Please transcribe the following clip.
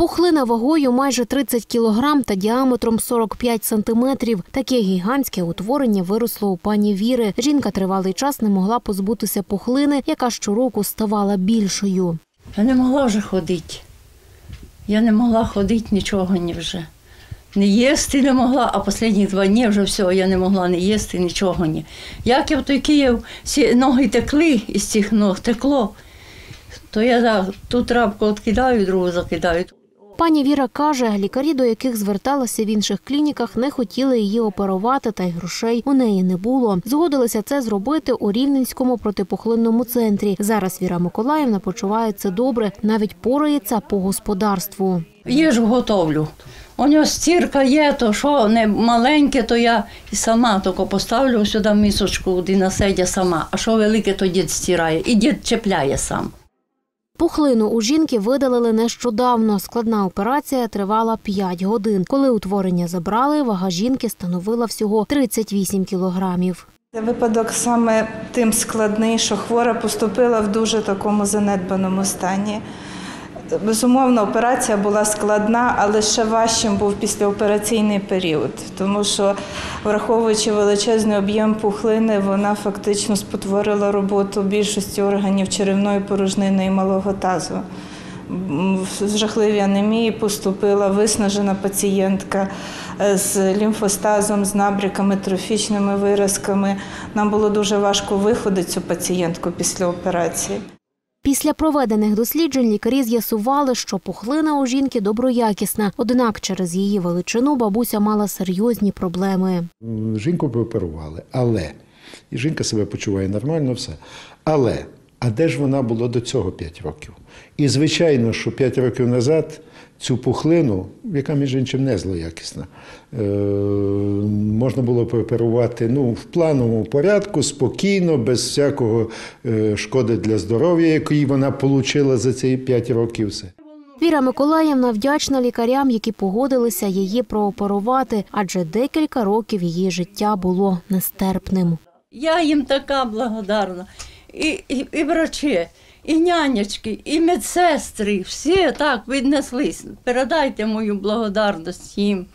Пухлина вагою майже 30 кілограм та діаметром 45 сантиметрів. Таке гігантське утворення виросло у пані Віри. Жінка тривалий час не могла позбутися пухлини, яка щороку ставала більшою. Я не могла вже ходити. Я не могла ходити нічого ні вже. Не їсти не могла, а останні два дні вже все, я не могла не їсти нічого ні. Як я в той Київ, всі ноги текли із цих ног текло, то я так, ту трапку відкидаю, другу закидаю. Пані Віра каже, лікарі, до яких зверталася в інших клініках, не хотіли її оперувати, та й грошей у неї не було. Згодилися це зробити у Рівненському протипухлинному центрі. Зараз Віра Миколаївна почувається добре, навіть порається по господарству. Їжу готовлю. У нього стірка є, то що не маленьке, то я і сама тільки поставлю сюди місочку, куди насидя сама. А що велике, то дід стирає. І дід чіпляє сам. Пухлину у жінки видалили нещодавно. Складна операція тривала 5 годин. Коли утворення забрали, вага жінки становила всього 38 кілограмів. Це випадок саме тим складний, що хвора поступила в дуже такому занедбаному стані. Безумовно, операція була складна, але ще важчим був післяопераційний період, тому що, враховуючи величезний об'єм пухлини, вона фактично спотворила роботу більшості органів черевної порожнини і малого тазу. В жахливій анемії поступила виснажена пацієнтка е, з лімфостазом, з набряками, трофічними виразками. Нам було дуже важко виходити цю пацієнтку після операції. Після проведених досліджень лікарі з'ясували, що пухлина у жінки доброякісна, однак через її величину бабуся мала серйозні проблеми. Жінку прооперували, але і жінка себе почуває нормально, все. Але а де ж вона була до цього 5 років? І звичайно, що 5 років назад цю пухлину, яка між іншим не злоякісна, е, можна було прооперувати ну, в плановому порядку, спокійно, без всякого е, шкоди для здоров'я, якої вона отримала за ці 5 років. Все. Віра Миколаївна вдячна лікарям, які погодилися її прооперувати, адже декілька років її життя було нестерпним. Я їм така благодарна. І, і, і врачі, і нянечки, і медсестри, всі так віднеслись. Передайте мою благодарність їм.